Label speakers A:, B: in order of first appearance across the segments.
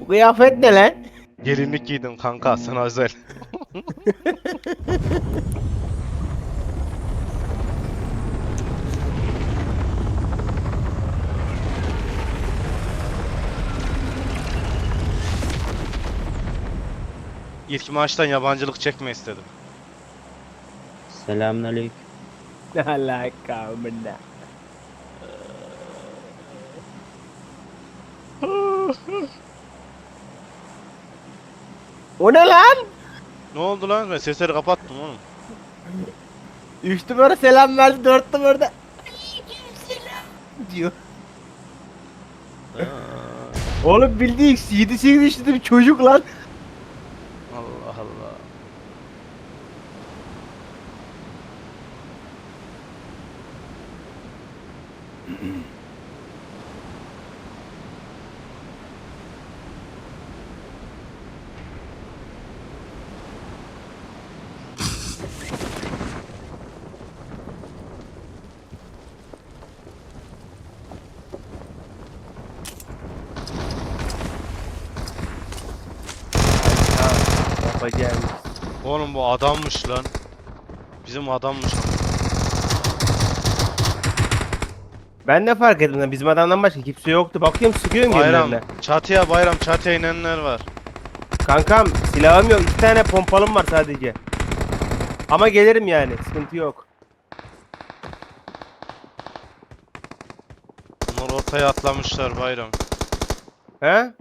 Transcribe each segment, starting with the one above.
A: Bu kıyafet ne lan?
B: Gelinlik giydim kanka sana özel. İlk maçtan yabancılık çekme istedim.
C: Selamünaleyküm.
A: Ne alaka amına. O ne lan?
B: Ne oldu lan? Ben sesleri kapattım oğlum.
A: 3 numara selam verdi 4 numarada. Aleykümselam diyor. Oğlum bildiğin 7-8 yaşında bir çocuk lan.
B: Allah Allah.
A: Yapacağım.
B: Oğlum bu adammış lan. Bizim adammış.
A: Ben ne fark ettim lan bizim adamdan başka kimse yoktu. Bakıyorum sıkıyorum
B: Bayram.
A: gemilerine.
B: Çatıya bayram çatıya inenler var.
A: Kankam silahım yok. 2 tane pompalım var sadece. Ama gelirim yani. Sıkıntı yok.
B: Bunlar ortaya atlamışlar bayram.
A: He?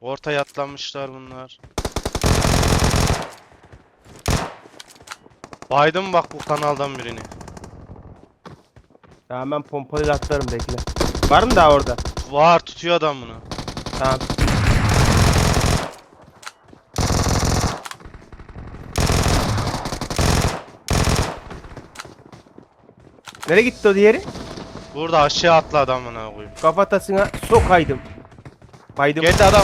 B: Ortaya atlamışlar bunlar. Baydım bak bu kanaldan birini.
A: Tamam ben pompalıyla atlarım bekle. Var mı daha orada?
B: Var tutuyor adam bunu.
A: Tamam. Nereye gitti o diğeri?
B: Burada aşağı atla adamına koyayım.
A: Kafatasına sokaydım. Baydım.
B: Geldi adam.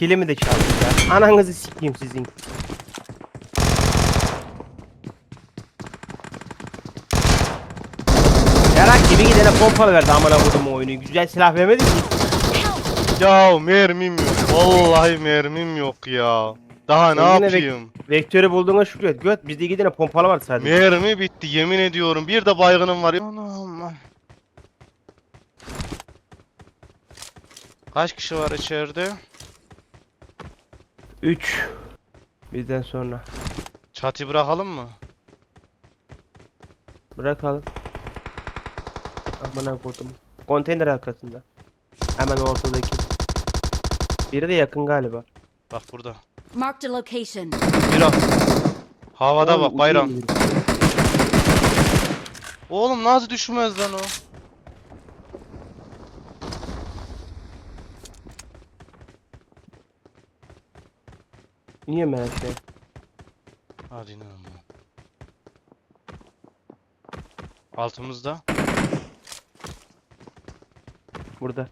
A: Kilimi de çaldı ya. Ananızı sikeyim sizin. Yarak gibi gidene pompalı verdi amına kodum oyunu. Güzel silah vermedi ki.
B: Ya mermim yok. Vallahi mermim yok ya. Daha ne
A: yine
B: yapayım?
A: Vektörü bulduğuna şükret. Göt bizde gidene pompalı var sadece.
B: Mermi bitti yemin ediyorum. Bir de baygınım var. Anam. Kaç kişi var içeride?
A: 3 Bizden sonra.
B: Çatı bırakalım mı?
A: Bırakalım. Amına kodum. Konteyner arkasında. Hemen ortadaki. Biri de yakın galiba.
B: Bak burada.
D: Marked a location.
B: Bir al. Havada
A: Oğlum,
B: bak bayram.
A: yürü.
B: Oğlum nasıl düşmez lan o?
A: Niye şey?
B: Hadi inelim. Altımızda.
A: Burada.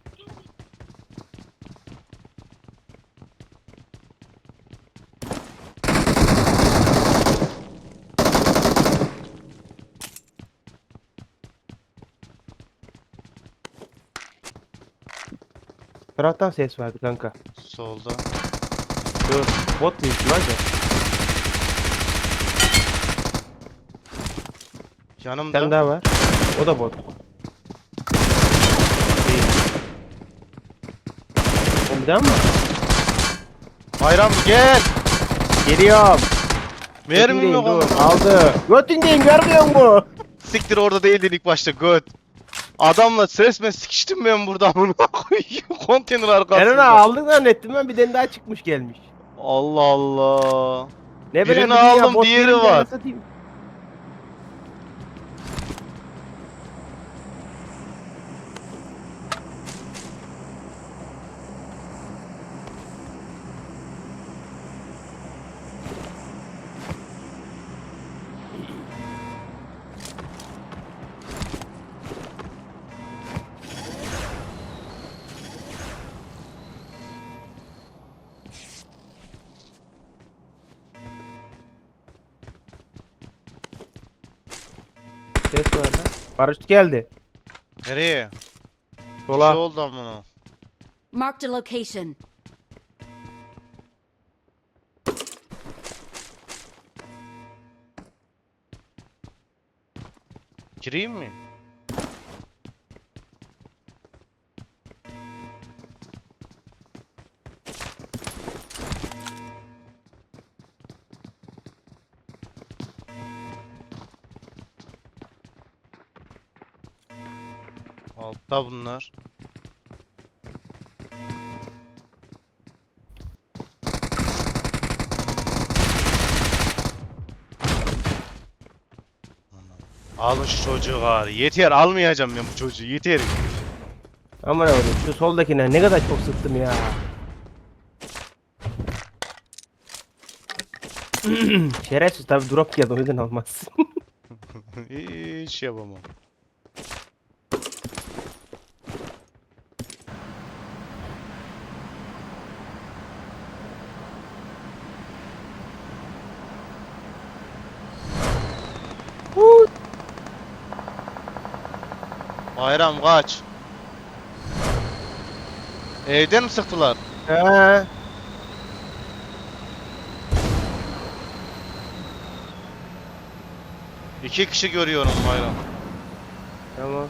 A: Taraftan ses vardı kanka.
B: Solda.
A: Dur. Bot büyük ihtimalle. Bir
B: Yanımda.
A: tane daha var. O da bot. Oğlum bir daha mı?
B: Bayram gel.
A: Geliyorum.
B: Mermim
A: Götündeyim,
B: yok
A: dur.
B: oğlum.
A: Aldı. Götündeyim görmüyor musun?
B: Siktir orada değildin ilk başta göt. Adamla resmen sikiştim ben burada amına koyayım. Konteyner arkasında.
A: onu aldık zannettim ben bir tane daha çıkmış gelmiş.
B: Allah Allah.
A: Ne
B: Birini aldım, diğeri var.
A: anasını Paraşüt geldi.
B: Nereye? Bir
A: Sola.
B: şey oldu amına.
C: Marked a location.
B: Gireyim mi? Altta bunlar. Alın şu çocuğu gari. Yeter almayacağım ben bu çocuğu. Yeter.
A: Aman oğlum şu soldakine ne kadar çok sıktım ya. Şerefsiz tabi drop geldi o yüzden almaz.
B: Hiç yapamam. Bayram kaç. Evden mi sıktılar?
A: Ha.
B: İki kişi görüyorum Bayram.
A: Tamam.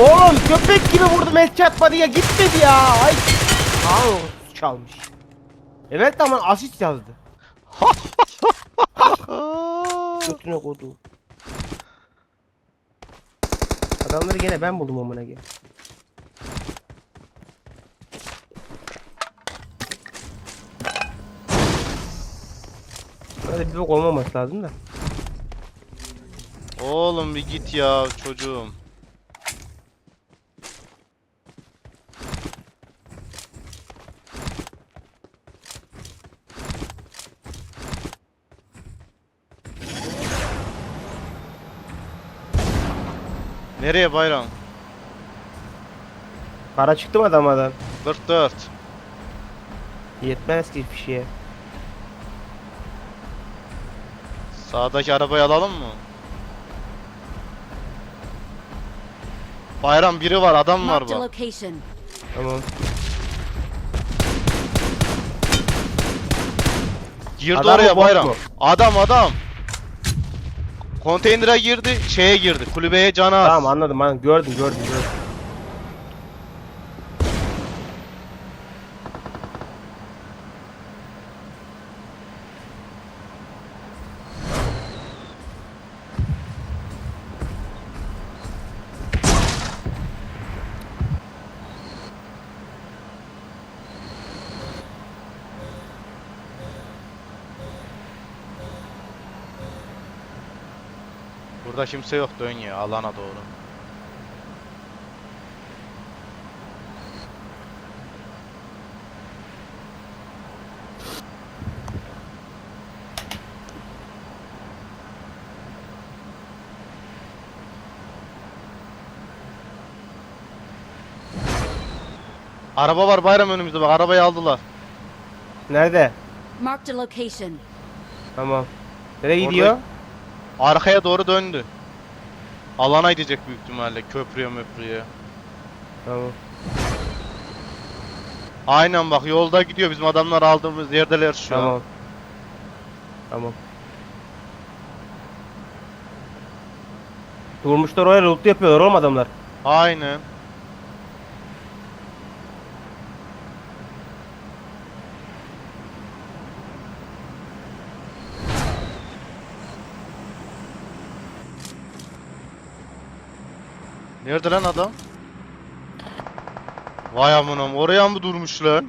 A: Oğlum köpek gibi vurdum el çarpmadı ya gitmedi ya. Ay. Aa çalmış. Evet ama asist yazdı. Götüne kodu. Adamları gene ben buldum amına gel. Böyle bir bok olmaması lazım da.
B: Oğlum bir git ya çocuğum. Nereye Bayram?
A: Para çıktı mı adamadan?
B: 44.
A: Yetmez ki bir şeye.
B: Sağdaki arabayı alalım mı? Bayram biri var adam var
C: Marked a
B: bak.
C: location.
A: Tamam.
B: Girdi
A: Adam mı,
B: oraya
A: bot
B: Bayram.
A: mu?
B: Adam adam. Konteynere girdi, şeye girdi. Kulübeye canı az.
A: Tamam anladım anladım. Gördüm gördüm
B: Burada kimse yok dön ya alana doğru. Araba var bayram önümüzde bak arabayı aldılar.
A: Nerede?
C: Marked a location.
A: Tamam. Nereye
B: Orada-
A: gidiyor?
B: Arkaya doğru döndü. Alana gidecek büyük ihtimalle köprüye möprüye.
A: Tamam.
B: Aynen bak yolda gidiyor bizim adamlar aldığımız yerdeler şu an.
A: Tamam. Tamam. Durmuşlar oraya loot yapıyorlar oğlum adamlar.
B: Aynen. Nerede lan adam? Vay amanam oraya mı durmuş lan?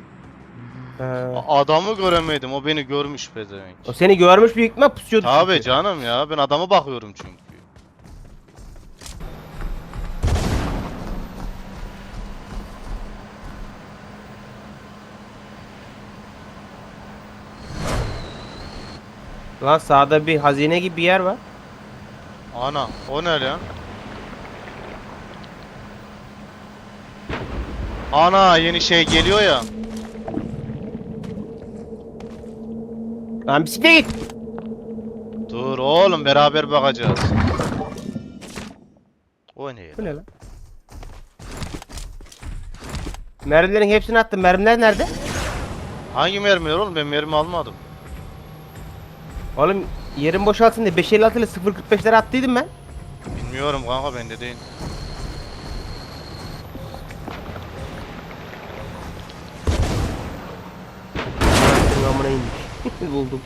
A: He.
B: A- Adamı göremedim o beni görmüş pezevenk.
A: O seni görmüş büyük ihtimal pusuyordu.
B: Tabi
A: çünkü.
B: canım ya ben adama bakıyorum çünkü.
A: Lan sağda bir hazine gibi bir yer var.
B: Ana o ne lan? Ana yeni şey geliyor ya.
A: Lan bisiklet git.
B: Dur oğlum beraber bakacağız. O ne ya?
A: Bu ne lan? Mermilerin hepsini attım. Mermiler nerede?
B: Hangi mermiler oğlum? Ben mermi almadım.
A: Oğlum yerim boşalsın diye 556 ile 0.45'lere attıydım ben.
B: Bilmiyorum kanka bende değil.
A: İnmiş. Buldum.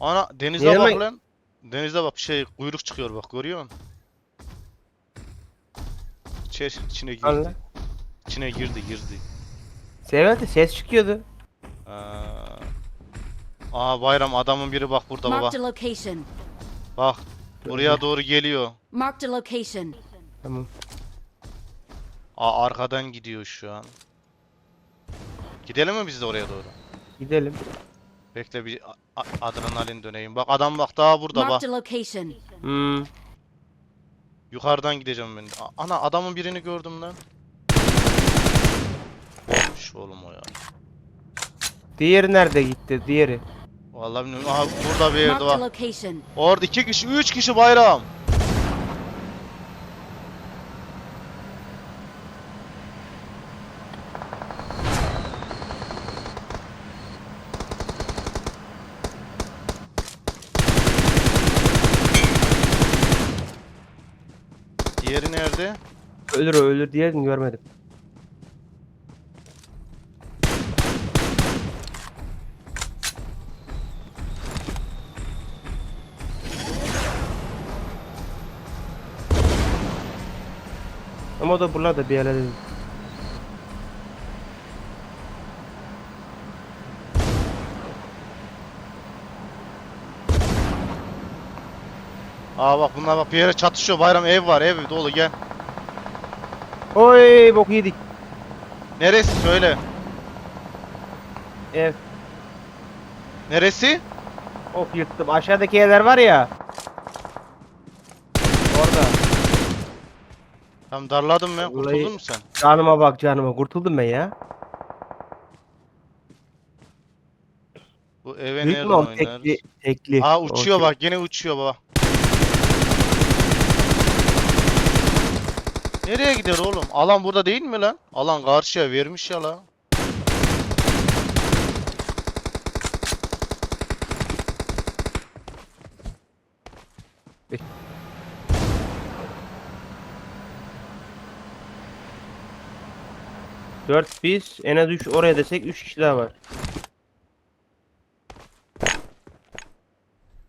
B: Ana denize
A: Yerime-
B: bak lan. Denize bak şey kuyruk çıkıyor bak görüyor musun? İçeri, içine girdi.
A: Allah.
B: İçine girdi girdi.
A: Sevet ses çıkıyordu.
B: Aa, Aa bayram adamın biri bak burada baba.
C: Marked a location.
B: Bak buraya doğru geliyor.
C: Marked a location.
A: Tamam.
B: Aa arkadan gidiyor şu an. Gidelim mi biz de oraya doğru?
A: Gidelim.
B: Bekle bir adrenalin döneyim. Bak adam bak daha burada bak.
C: Marked a location.
A: Hmm.
B: Yukarıdan gideceğim ben. A- Ana adamın birini gördüm lan. Olmuş oğlum o ya.
A: Diğeri nerede gitti? Diğeri.
B: Vallahi bilmiyorum. Aha burada bir yerde
C: location.
B: Orada iki kişi, üç kişi bayram. Nerede?
A: Ölür o ölür diğerini görmedim. Ama o da buralarda bir yerlerde.
B: Aa bak bunlar bak bir yere çatışıyor. Bayram ev var, ev dolu gel.
A: Oy bok yedik.
B: Neresi söyle.
A: Ev.
B: Neresi?
A: Of yırttım. Aşağıdaki evler var ya. Orada.
B: Tam darladım ben.
A: Vallahi-
B: Kurtuldun mu sen?
A: Canıma bak canıma. Kurtuldum ben ya.
B: Bu eve
A: Büyük mü
B: nereden
A: o?
B: oynarız?
A: Tekli. Tekli.
B: Aa uçuyor
A: Okey.
B: bak gene uçuyor baba. Nereye gider oğlum? Alan burada değil mi lan? Alan karşıya vermiş ya lan.
A: Dört biz. En az üç oraya desek üç kişi daha var.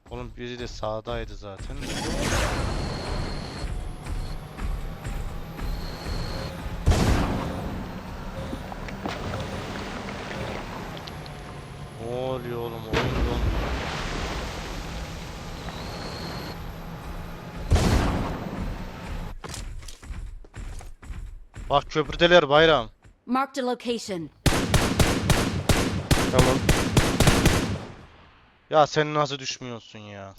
B: Oğlum biri de sağdaydı zaten. Bak köprüdeler bayram.
C: Marked a location.
A: Tamam.
B: Ya sen nasıl düşmüyorsun ya?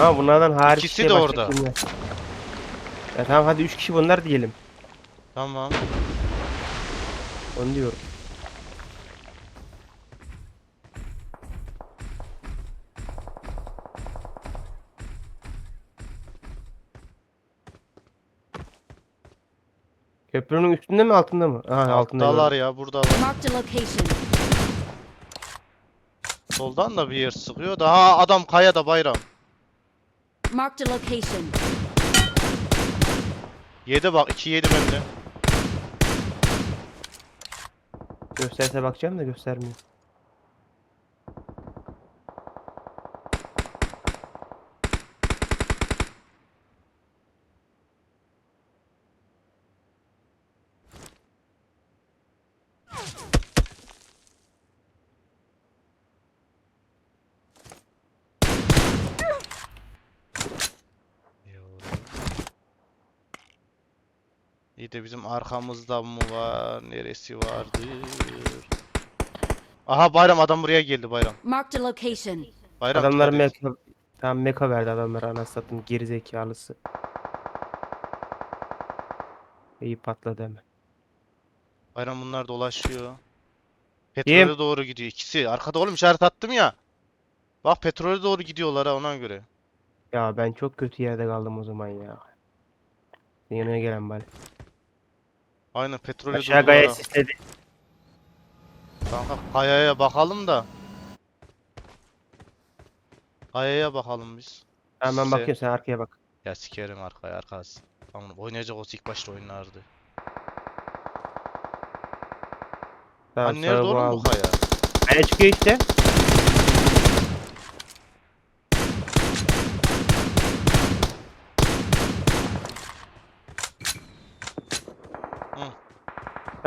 A: Ama bunlardan hariç
B: İkisi
A: şey
B: de
A: başka
B: orada.
A: kimler? Ya tamam hadi üç kişi bunlar diyelim.
B: Tamam.
A: Onu diyorum. Köprünün üstünde mi altında mı? Aha altında. Gördüm.
B: ya buradalar.
C: Marked a location.
B: Soldan da bir yer sıkıyor. Daha adam kayada bayram.
C: Marked a location.
B: Yedi bak iki yedi bende.
A: Gösterse bakacağım da göstermiyor.
B: İyi de bizim arkamızda mı var? Neresi vardır? Aha Bayram adam buraya geldi Bayram.
C: Marked a location.
B: Bayram
A: Adamlar
B: dikkat et.
A: meka, tam meka verdi adamlar anasını satayım geri zekalısı. İyi patladı hemen.
B: Bayram bunlar dolaşıyor. Petrole
A: Kim?
B: doğru gidiyor ikisi. Arkada oğlum işaret attım ya. Bak petrole doğru gidiyorlar ha ona göre.
A: Ya ben çok kötü yerde kaldım o zaman ya. Yanına gelen bari.
B: Aynen petrole
A: Aşağı
B: durdular
A: gayet
B: ha.
A: sisledi.
B: Kanka kayaya bakalım da. Kayaya bakalım biz.
A: Tamam ben bakıyorum sen arkaya bak.
B: Ya sikerim arkaya arkası. Tamam oynayacak olsa ilk başta oynardı.
A: Tamam
B: Hani nerede
A: sağa bu
B: oğlum bu
A: aldı.
B: kaya?
A: Kaya çıkıyor işte.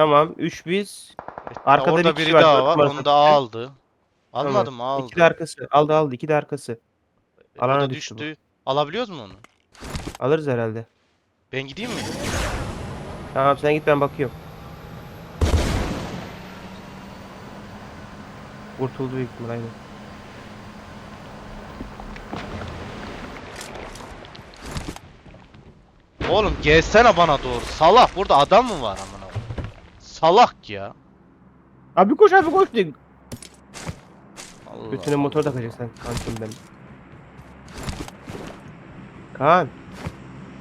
A: Tamam 3 biz. Arkada
B: orada
A: bir kişi
B: biri
A: var,
B: daha
A: dört
B: var.
A: numara
B: Onu da aldı.
A: Tamam.
B: Almadı mı? Aldı.
A: İki de arkası. Aldı aldı. iki de arkası.
B: E, o
A: alana düştü bu.
B: düştü. Alabiliyoruz mu onu?
A: Alırız herhalde.
B: Ben gideyim mi?
A: Tamam sen git ben bakıyorum. Kurtuldu büyük ihtimal aynen.
B: Oğlum gelsene bana doğru. Salak burada adam mı var amına? Salak ya.
A: Abi koş abi koş diye.
B: Allah
A: Götüne motor takacaksın kansın benim. Kaan.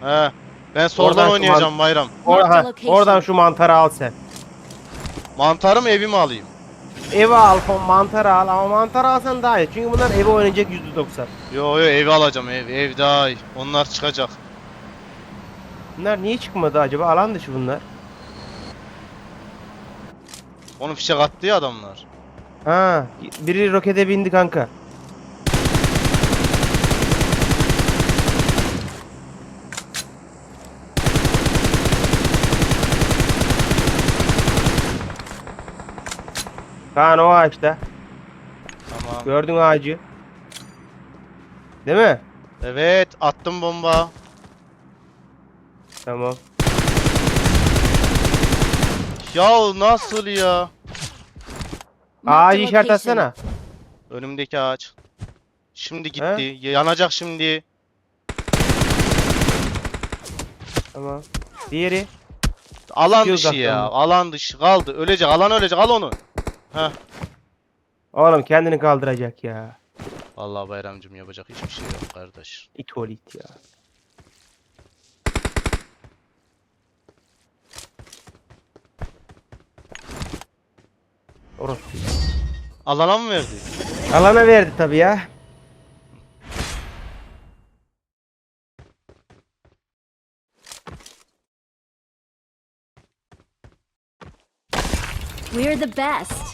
B: He. Ben soldan
A: Oradan şu
B: oynayacağım bayram.
A: Or
C: Marked
A: ha,
C: location.
A: oradan şu mantarı al sen.
B: Mantarı mı evi mi alayım?
A: Eve al fon mantarı al ama mantarı alsan daha iyi. Çünkü bunlar eve oynayacak %90.
B: Yo yo evi alacağım ev. Ev daha iyi. Onlar çıkacak.
A: Bunlar niye çıkmadı acaba? Alan dışı bunlar.
B: Onu fişek attı ya adamlar.
A: Ha, biri rokete bindi kanka. Kaan o ağaçta.
B: Tamam.
A: Gördün ağacı. Değil mi?
B: Evet attım bomba.
A: Tamam.
B: Ya nasıl ya?
A: Ağacı işaret atsana.
B: Önümdeki ağaç. Şimdi gitti. Yanacak şimdi.
A: Tamam. Diğeri.
B: Alan
A: Çıkıyor
B: dışı ya.
A: uzaktan.
B: Alan dışı kaldı. Ölecek. Alan ölecek. Al onu. Heh.
A: Oğlum kendini kaldıracak ya.
B: Vallahi bayramcım yapacak hiçbir şey yok kardeş.
A: İt ol it ya. Orası.
B: Alana mı verdi?
A: Alana verdi tabi ya.
C: We're the best.